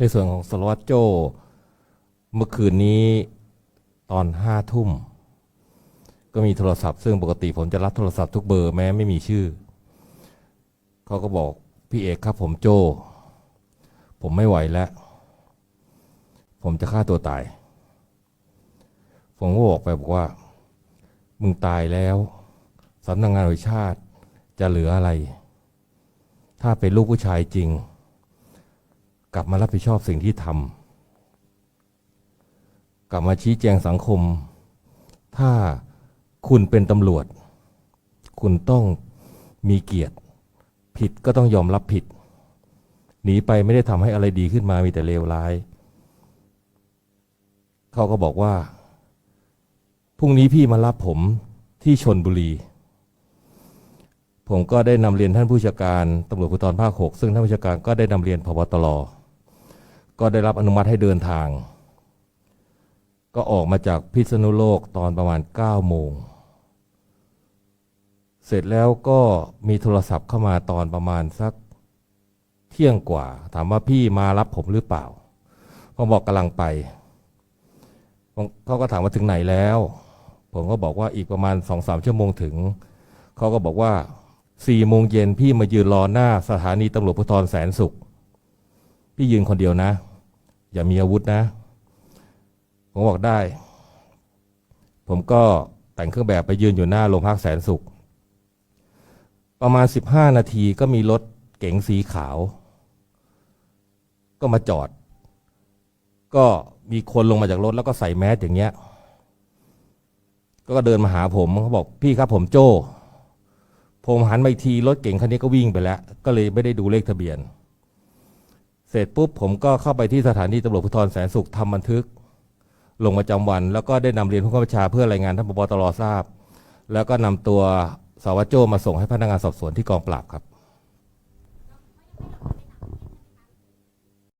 ในส่วนของสารวัตรโจ เมื่อคืนนี้ตอนห้าทุ่ม ก็มีโทรศัพท์ ซึ่งปกติผมจะรับโทรศัพท์ทุกเบอร์แม้ไม่มีชื่อ เขาก็บอกพี่เอกครับผมโจ ผมไม่ไหวแล้ว ผมจะฆ่าตัวตาย ผมก็บอกไปบอกว่า มึงตายแล้วสำนักงานวจแห่งชาติจะเหลืออะไร ถ้าเป็นลูกผู้ชายจริง ลับมารับผิดชอบสิ่งที่ทำกลับมาชี้แจงสังคม ถ้าคุณเป็นตำรวจ คุณต้องมีเกียรติ ผิดก็ต้องยอมรับผิด หนีไปไม่ได้ทำให้อะไรดีขึ้นมามีแต่เลวร้าย เขาก็บอกว่า พรุ่งนี้พี่มารับผมที่ชนบุรี ผมก็ได้นำเรียนท่านผู้จัดการตำรวจภูธรภาคหกซึ่งท่านผู้จัดการก็ได้นำเรียนพบตร ก็ได้รับอนุมัติให้เดินทาง ก็ออกมาจากพิษณุโลกตอนประมาณ 9 โมง เสร็จแล้วก็มีโทรศัพท์เข้ามาตอนประมาณสักเที่ยงกว่า ถามว่าพี่มารับผมหรือเปล่าผมบอกกำลังไปเขาก็ถามว่าถึงไหนแล้ว ผมก็บอกว่าอีกประมาณสองสามชั่วโมงถึง เขาก็บอกว่าสี่โมงเย็นพี่มายืนรอหน้าสถานีตำรวจภูธรแสนสุข พี่ยืนคนเดียวนะ อย่ามีอาวุธนะ ผมบอกได้ ผมก็แต่งเครื่องแบบไปยืนอยู่หน้าโรงพักแสนสุข ประมาณสิบห้านาทีก็มีรถเก๋งสีขาว ก็มาจอด ก็มีคนลงมาจากรถแล้วก็ใส่แมสอย่างเงี้ย ก็เดินมาหาผมเขาบอกพี่ครับผมโจ้ผมหันมาอีกทีรถเก่งคันนี้ก็วิ่งไปแล้ว ก็เลยไม่ได้ดูเลขทะเบียน เสร็จปุ๊บผมก็เข้าไปที่สถานีตำรวจภูธรแสนสุขทำบันทึก ลงประจำวัน แล้วก็ได้นำเรียนผู้ข้าราชการเพื่อรายงานท่านปปตรทราบ แล้วก็นำตัวสาวโจมาส่งให้พนักงานสอบสวนที่กองปราบครับ